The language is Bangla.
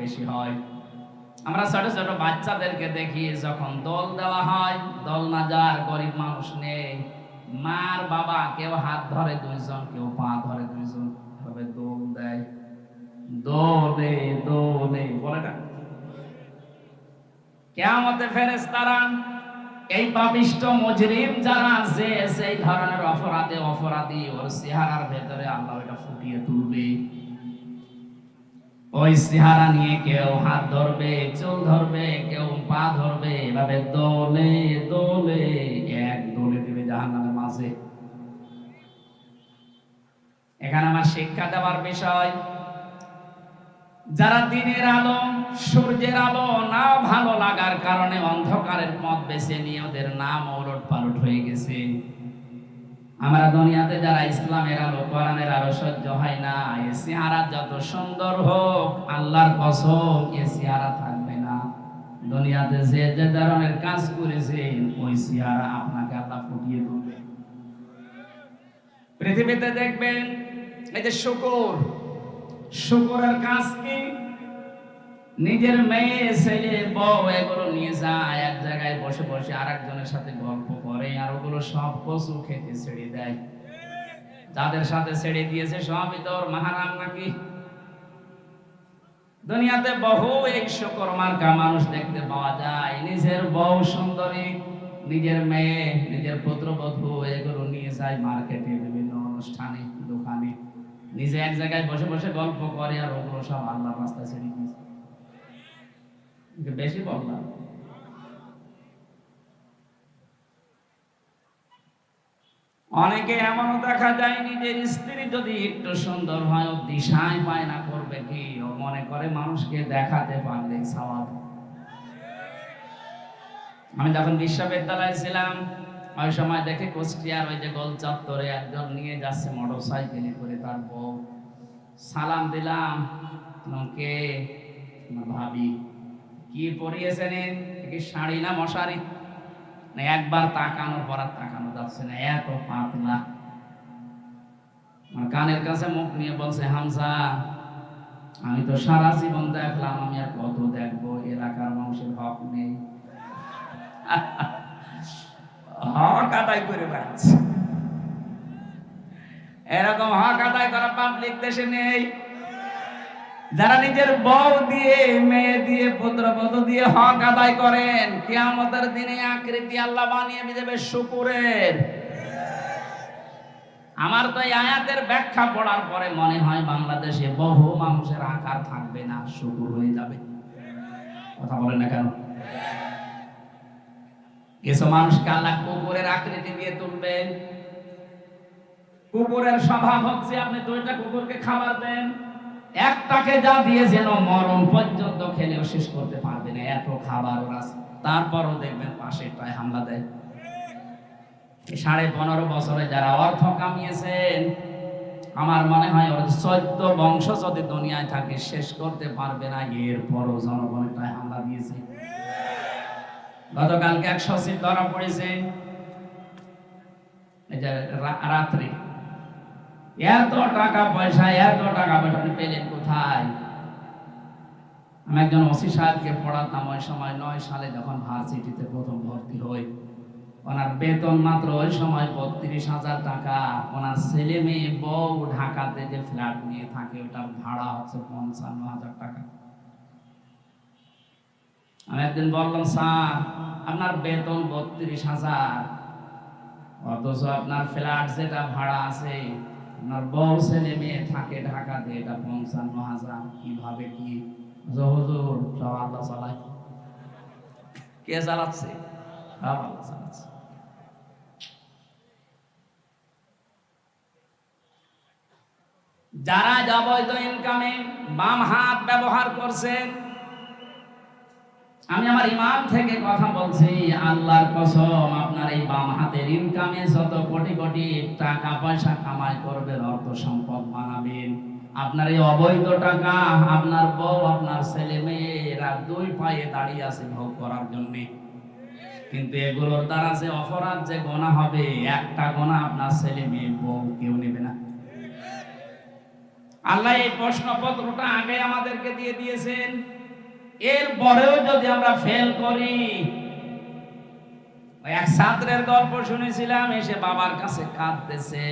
বেশি হয়। আমরা ছোট ছোট বাচ্চাদেরকে দেখি যখন দোল দেওয়া হয়, দোল না যার গরিব মানুষ নেই। মার বাবা কেউ হাত ধরে দুইজন, কেউ পা ধরে দুইজন। এভাবে দোল দেয়। দোলে দোলে বলে না? কেয়ামতে ফেরেশতারা এই পাপিষ্ট মজরিম যারা আছে, সেই ধরনের অপরাধে অপরাধী ওর চেহারার ভেতরে আল্লাহ এটা ফুটিয়ে তুলবে। ওই চেহারা নিয়ে কেউ হাত ধরবে, চুল ধরবে, কেউ পা ধরবে, এভাবে দোলে দোলে, এক দোলে দিবে মাঝে। এখানে আমার শিক্ষা দেওয়ার বিষয়, যারা দিনের আলো, সূর্যের আলো না ভালো লাগার কারণে অন্ধকারের পথ বেছে নিয়ে ওদের নাম ওলট পালট হয়ে গেছে। আমরা দুনিয়াতে যারা ইসলামের আলো, কোরআনের আলো সহ্য হয় না, এ চেহারা যত সুন্দর হোক, আল্লাহর কসম, এ চেহারা থাকবে না। দুনিয়াতে যে যে ধরনের কাজ করেছেন, ওই চেহারা আপনাকে আল্লাহ ফুটিয়ে তুলবে। পৃথিবীতে দেখবেন, এই যে শুকুর, শুকুরের কাজ কি? নিজের মেয়ে, ছেলে, বউ, এগুলো নিয়ে যায় বসে বসে আর একজনের সাথে গল্প করে, আর ওগুলো সব কচু খেতে ছেড়ে দেয়। যাদের সাথে ছেড়ে দিয়েছে, সবই তোর মাহারাম নাকি? দুনিয়াতে বহু এই মার্কা মানুষ দেখতে পাওয়া যায়। নিজের বউ সুন্দরী, নিজের মেয়ে, নিজের পুত্রবধূ, এগুলো নিয়ে যায় মার্কেটে, বিভিন্ন অনুষ্ঠানে, দোকানে। নিজে এক জায়গায় বসে বসে গল্প করে, আর ওগুলো সব আল্লাহ রাস্তা ছেড়ে দিয়েছে। বেশি বললাম। অনেকে এমনও দেখা যায় নিজের স্ত্রী যদি একটু সুন্দর হয় দিশায় পায় না করবে। কি ও মনে করে মানুষকে দেখাতে পারলে স্বভাব? আমি যখন বিশ্ববিদ্যালয়ে ছিলাম, ওই সময় দেখে কুষ্টিয়ার ওই যে গোল চত্বরে একজন নিয়ে যাচ্ছে মোটর সাইকেলে করে তার বউ। সালাম দিলাম কে? ভাবি। কি পরিয়েছেন শাড়ি না মশারি? না, একবার তাকানোর পর আর তাকানো যাচ্ছে না, এত পাতলা। আমার কানের কাছে মুখ নিয়ে বলছে হামসা আমি তো সারা জীবন দেখলাম, আমি আর কত দেখব, এলাকার মানুষের হক নেই। হক আদায় করে বেড়াচ্ছে। এরকম হক আদায় করা পাবলিক দেশে নেই। যারা নিজের বউ দিয়ে, মেয়ে দিয়ে পুত্রবধূ দিয়ে হক আদায় করেন, কিয়ামতের দিনে আকৃতি আল্লাহ বানিয়ে দেবে শুকুরের। আমার তো এই আয়াতের ব্যাখ্যা পড়ার পরে মনে হয় বাংলাদেশে বহু মানুষের আকার থাকবে না, শুকুর হয়ে যাবে। কথা বলেন না কেন? কিছু মানুষকে আল্লাহ কুকুরের আকৃতি দিয়ে তুলবেন কুকুরের স্বভাব হচ্ছে আপনি দুইটা কুকুরকে খাবার দেন একটাকে যা দিয়ে যেন মরণ পর্যন্ত খেলেও শেষ করতে পারবে না। এত খাবার ওরা তারপরও দেখবেন পাশেরটায় হামলা দেয়। সাড়ে পনেরো বছরে যারা অর্থ কামিয়েছেন, আমার মনে হয় ওর চৈত্য বংশ যদি দুনিয়ায় থাকে, শেষ করতে পারবে না। এরপরও জনগণেরটায় হামলা দিয়েছে। গতকালকে এক সচিব ধরা পড়েছে। রাত্রে এত টাকা পয়সা, এত টাকা পয়সা পেলেন কোথায়? আমি একজন ওসি সাহেবকে পড়াতাম, ওই সময় নয় সালে যখন ভার্সিটিতে প্রথম ভর্তি হই, ওনার বেতন মাত্র ওই সময় বত্রিশ হাজার টাকা। ওনার ছেলে মেয়ে বউ ঢাকাতে যে ফ্ল্যাট নিয়ে থাকে, ওটার ভাড়া হচ্ছে পঞ্চান্ন হাজার টাকা। আমি একদিন বললাম, স্যার, আপনার বেতন বত্রিশ হাজার, অথচ আপনার ফ্ল্যাট যেটা ভাড়া আছে আপনার বউ ছেলে মেয়ে থাকে ঢাকাতে, এটা পঞ্চান্ন হাজার, কীভাবে কি? হুজুর সব আল্লাহ কে চালাচ্ছে? সব আল্লাহ চালাচ্ছে। যারা অবৈধ ইনকামে বাম হাত ব্যবহার করছেন আমি আমার ইমান থেকে কথা বলছি, আল্লাহর কসম, আপনার এই বাম হাতের ইনকামে যত কোটি কোটি টাকা পয়সা কামাই করবেন, অর্থ সম্পদ বানাবেন। আপনার এই অবৈধ টাকা, আপনার বউ, আপনার ছেলে, মেয়েরা দুই পায়ে দাঁড়িয়ে আছে ভোগ করার জন্য। কিন্তু এগুলোর দ্বারা যে অপরাধ, যে গোনা হবে, একটা গোনা আপনার ছেলে, মেয়ে, বউ কেউ নেবে না। আল্লাহ এই প্রশ্নপত্রটা আগে আমাদেরকে দিয়ে দিয়েছেন। এর পরেও যদি আমরা ফেল করি এক ছাত্রের গল্প শুনেছিলাম এসে বাবার কাছে কাঁদতেছে।